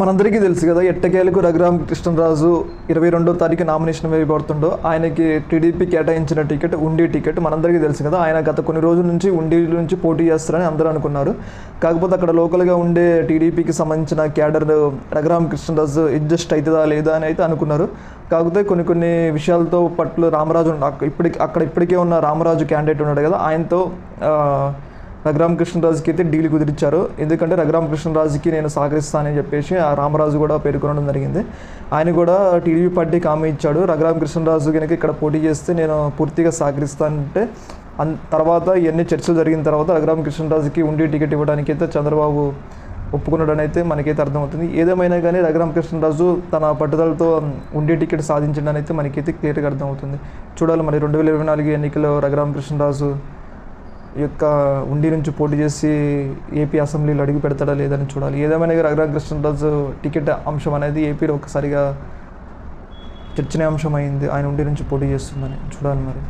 మనందరికీ తెలుసు కదా ఎట్టకేలకు రఘురామ కృష్ణరాజు ఇరవై రెండో తారీఖు నామినేషన్ వేయబడుతుండో ఆయనకి టీడీపీ కేటాయించిన టికెట్ ఉండి టికెట్ మనందరికీ తెలుసు కదా ఆయన గత కొన్ని రోజుల నుంచి ఉండి నుంచి పోటీ చేస్తారని అందరూ అనుకున్నారు. కాకపోతే అక్కడ లోకల్గా ఉండే టీడీపీకి సంబంధించిన క్యాడర్ రఘురామ కృష్ణరాజు అడ్జస్ట్ అవుతుందా లేదా అని అయితే అనుకున్నారు. కాకపోతే కొన్ని కొన్ని విషయాలతో పట్ల రామరాజు ఇప్పటికి అక్కడ ఇప్పటికే ఉన్న రామరాజు క్యాండిడేట్ ఉన్నాడు కదా ఆయనతో రఘురామ కృష్ణరాజుకి అయితే డీల్ కుదిరిచ్చారు. ఎందుకంటే రఘురామ కృష్ణరాజుకి నేను సహకరిస్తానని చెప్పేసి ఆ రామరాజు కూడా పేర్కొనడం జరిగింది. ఆయన కూడా టీడీపీ పార్టీకి హామీ ఇచ్చాడు. రఘురామ కృష్ణరాజు కనుక ఇక్కడ పోటీ చేస్తే నేను పూర్తిగా సహకరిస్తానంటే అన్ తర్వాత ఇవన్నీ చర్చలు జరిగిన తర్వాత రఘురామ కృష్ణరాజుకి ఉండి టికెట్ ఇవ్వడానికి అయితే చంద్రబాబు ఒప్పుకున్నాడని అయితే మనకైతే అర్థమవుతుంది. ఏదేమైనా కానీ రఘురామ కృష్ణరాజు తన పట్టుదలతో ఉండి టికెట్ సాధించడానికి అయితే మనకైతే క్లియర్గా అర్థమవుతుంది. చూడాలి మరి రెండు వేల ఇరవై నాలుగు ఎన్నికల్లో రఘురామ కృష్ణరాజు యొక్క ఉండి నుంచి పోటీ చేసి ఏపీ అసెంబ్లీలో అడుగు పెడతాడా లేదని చూడాలి. ఏదేమైనా కానీ రఘురామ కృష్ణరాజు టికెట్ అంశం అనేది ఏపీలో ఒకసారిగా చర్చనీయాంశం అయింది. ఆయన ఉండి నుంచి పోటీ చేస్తుందని చూడాలి మరి.